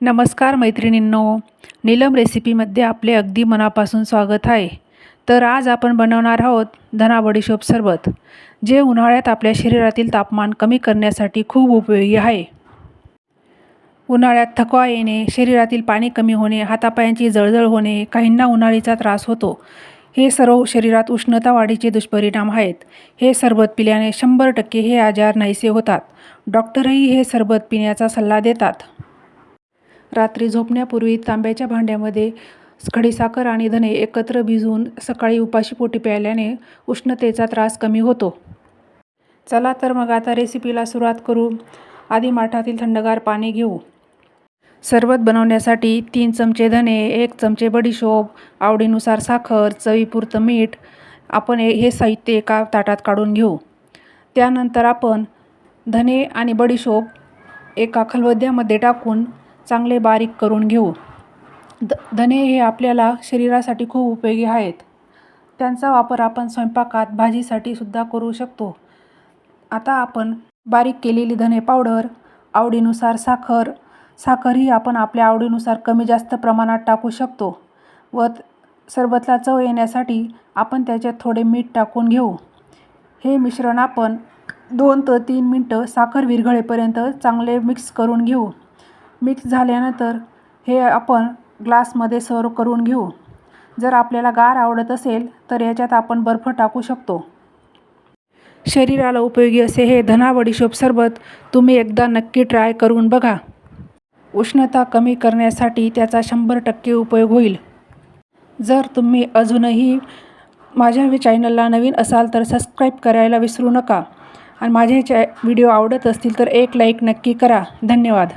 नमस्कार मैत्रिणींनो. नीलम रेसिपीमध्ये आपले अगदी मनापासून स्वागत आहे. तर आज आपण बनवणार आहोत धना बडीशोप सरबत जे उन्हाळ्यात आपल्या शरीरातील तापमान कमी करण्यासाठी खूप उपयोगी आहे. उन्हाळ्यात थकवा येणे शरीरातील पाणी कमी होणे हातापायांची जळजळ होणे काहींना उन्हाळीचा त्रास होतो हे सर्व शरीरात उष्णता वाढीचे दुष्परिणाम आहेत. हे सरबत पिल्याने शंभर टक्के हे आजार नाहीसे होतात. डॉक्टरही हे सरबत पिण्याचा सल्ला देतात. रात्री झोपण्यापूर्वी तांब्याच्या भांड्यामध्ये खडीसाखर आणि धने एकत्र भिजवून सकाळी उपाशीपोटी प्यायल्याने उष्णतेचा त्रास कमी होतो. चला तर मग आता रेसिपीला सुरुवात करू. आधी माठातील थंडगार पाणी घेऊ. सरबत बनवण्यासाठी तीन चमचे धने एक चमचे बडीशोप आवडीनुसार साखर चवीपुरतं मीठ आपण हे हे साहित्य एका ताटात काढून घेऊ. त्यानंतर आपण धने आणि बडीशोप एका खलबत्त्यामध्ये टाकून चांगले बारीक करून घेऊ. द धने हे आपल्याला शरीरासाठी खूप उपयोगी आहेत. त्यांचा वापर आपण स्वयंपाकात भाजीसाठी सुद्धा करू शकतो. आता आपण बारीक केलेली धने पावडर आवडीनुसार साखर साखर ही आपण आपल्या आवडीनुसार कमी जास्त प्रमाणात टाकू शकतो व सरबतला चव येण्यासाठी आपण त्याच्यात थोडे मीठ टाकून घेऊ. हे मिश्रण आपण दोन ते तीन मिनटं साखर विरघळेपर्यंत चांगले मिक्स करून घेऊ. मिक्स झाल्यानंतर हे आपण ग्लासमध्ये सर्व करून घेऊ. जर आपल्याला गार आवडत असेल तर याच्यात आपण बर्फ टाकू शकतो. शरीराला उपयोगी असे हे धना बडीशोप सरबत तुम्ही एकदा नक्की ट्राय करून बघा. उष्णता कमी करण्यासाठी त्याचा शंभर टक्के उपयोग होईल. जर तुम्ही अजूनही माझ्या चॅनलला नवीन असाल तर सबस्क्राईब करायला विसरू नका. आणि माझे चॅ व्हिडिओ आवडत असतील तर एक लाईक नक्की करा. धन्यवाद.